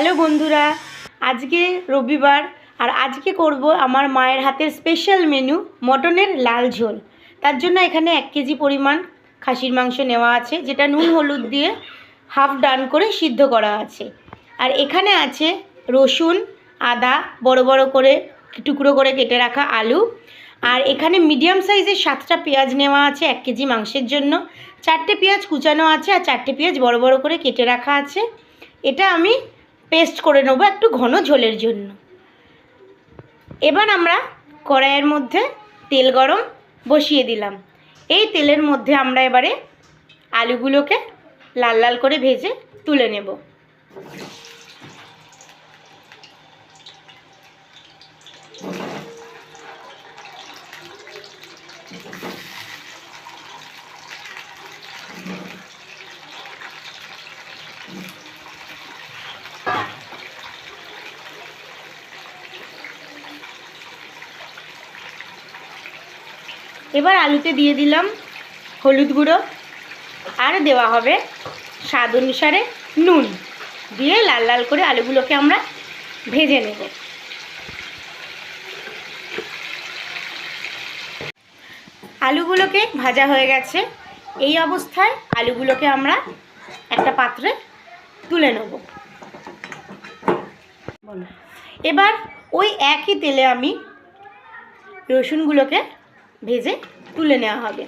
Hello বন্ধুরা, আজকে রবিবার আর আজকে করব আমার মায়ের হাতের স্পেশাল মেনু মটনের লাল ঝোল। তার জন্য এখানে এক কেজি পরিমাণ খাসির মাংস নেওয়া আছে, যেটা নুন, হলুদ দিয়ে হাফ ডান করে সিদ্ধ করা আছে। আর এখানে আছে রসুন, আদা, বড় বড় করে, টুকরো করে কেটে রাখা আলু। আর এখানে মিডিয়াম সাইজের সাতটা পেঁয়াজ নেওয়া আছে এক কেজি মাংসের জন্য। চারটে পেঁয়াজ কুচানো আছে আর চারটে পেঁয়াজ বড় বড় করে কেটে রাখা আছে। এটা আমি পেস্ট করে নেব একটু ঘন ঝোলের জন্য। এবার আমরা কড়াইয়ের মধ্যে তেল গরম বসিয়ে দিলাম। এই তেলের মধ্যে আমরা এবারে আলুগুলোকে লাল লাল করে ভেজে তুলে নেব। এবার আলুতে দিয়ে দিলাম হলুদ গুঁড়ো, আর দেওয়া হবে স্বাদ অনুসারে নুন। দিয়ে লাল লাল করে আলুগুলোকে আমরা ভেজে নেব। আলুগুলোকে ভাজা হয়ে গেছে। এই অবস্থায় আলুগুলোকে আমরা একটা পাত্রে তুলে নেব। এবার ওই একই তেলে আমি রসুনগুলোকে ভেজে তুলে নেওয়া হবে।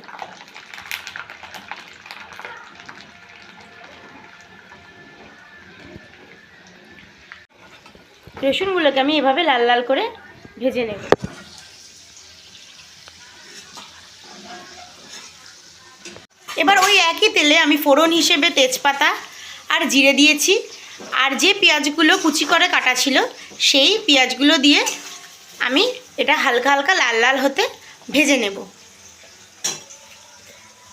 রসুনগুলোকে আমি এভাবে লাল লাল করে ভেজে নেব। এবার ওই একই তেলে আমি ফোড়ন হিসেবে তেজপাতা আর জিরে দিয়েছি। আর যে পেঁয়াজগুলো কুচি করে কাটা ছিল, সেই পেঁয়াজগুলো দিয়ে আমি এটা হালকা হালকা লাল লাল হতে ভেজে নেব।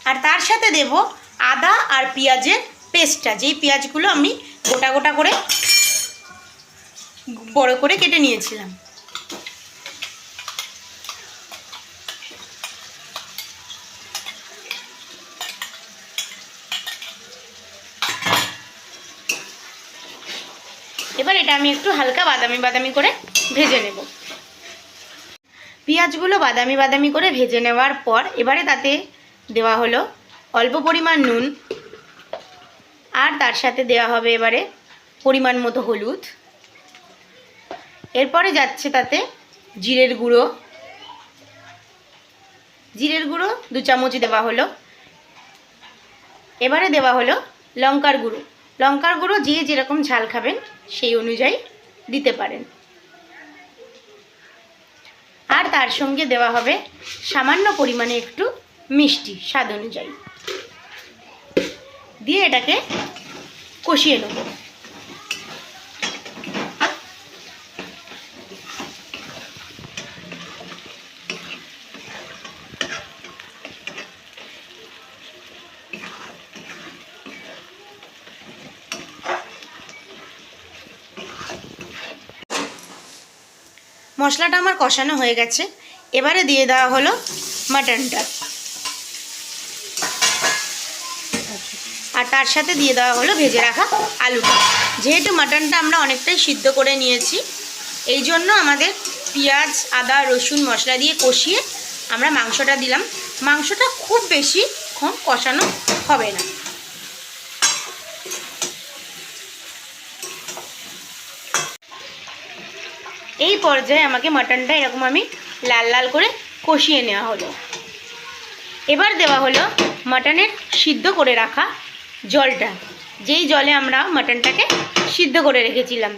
আর তার সাথে দেব আদা আর পেঁয়াজের পেস্টটা। যেই পেঁয়াজগুলো আমি গোটা গোটা করে বড় করে কেটে নিয়েছিলাম। এবার এটা আমি একটু হালকা বাদামি বাদামি করে ভেজে নেব। পেঁয়াজগুলো বাদামি বাদামি করে ভেজে নেওয়ার পর এবারে তাতে দেওয়া হলো অল্প পরিমাণ নুন। আর তার সাথে দেওয়া হবে এবারে পরিমাণ মতো হলুদ। এরপরে যাচ্ছে তাতে জিরের গুঁড়ো। জিরের গুঁড়ো দু চামচ দেওয়া হলো। এবারে দেওয়া হলো লঙ্কার গুঁড়ো। লঙ্কার গুঁড়ো যে যেরকম ঝাল খাবেন সেই অনুযায়ী দিতে পারেন। আর তার সঙ্গে দেওয়া হবে সামান্য পরিমাণে একটু মিষ্টি স্বাদ অনুযায়ী। দিয়ে এটাকে কষিয়ে নেব। মশলাটা আমার কষানো হয়ে গেছে। এবারে দিয়ে দেওয়া হলো মাটনটা। আর তার সাথে দিয়ে দেওয়া হলো ভেজে রাখা আলুটা যেহেতু মাটনটা আমরা অনেকটাই সিদ্ধ করে নিয়েছি, এই জন্য আমাদের পেঁয়াজ, আদা, রসুন মশলা দিয়ে কষিয়ে আমরা মাংসটা দিলাম। মাংসটা খুব বেশি ক্ষণ কষানো হবে না। এই পর্যায়ে আমাকে মাটনটা এরকম আমি লাল লাল করে কষিয়ে নেওয়া হলো। এবার দেওয়া হলো মাটনের সিদ্ধ করে রাখা জলটা। যেই জলে আমরা মাটনটাকে সিদ্ধ করে রেখেছিলাম।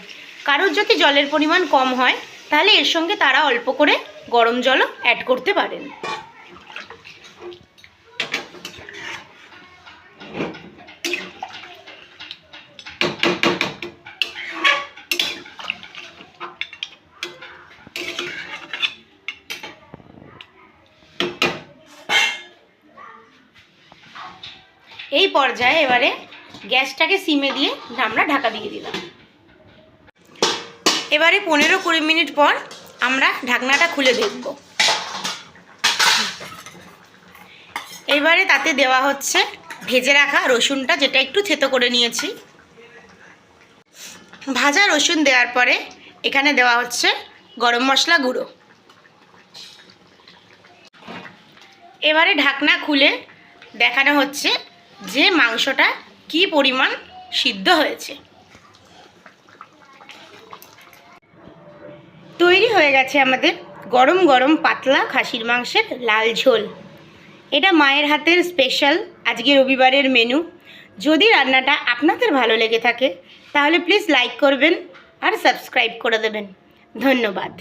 কারোর যদি জলের পরিমাণ কম হয়, তাহলে এর সঙ্গে তারা অল্প করে গরম জলও অ্যাড করতে পারেন। এই পর্যায়ে এবারে গ্যাসটাকে সিমে দিয়ে আমরা ঢাকা দিয়ে দিলাম। এবারে পনেরো কুড়ি মিনিট পর আমরা ঢাকনাটা খুলে দেখব। এবারে তাতে দেওয়া হচ্ছে ভেজে রাখা রসুনটা যেটা একটু থেতো করে নিয়েছি। ভাজা রসুন দেওয়ার পরে এখানে দেওয়া হচ্ছে গরম মশলা গুঁড়ো। এবারে ঢাকনা খুলে দেখানো হচ্ছে যে মাংসটা কি পরিমাণ সিদ্ধ হয়েছে। তৈরি হয়ে গেছে আমাদের গরম গরম পাতলা খাসির মাংসের লাল ঝোল। এটা মায়ের হাতের স্পেশাল আজকে রবিবারের মেনু যদি রান্নাটা আপনাদের ভালো লেগে থাকে, তাহলে প্লিজ লাইক করবেন আর সাবস্ক্রাইব করে দেবেন। ধন্যবাদ।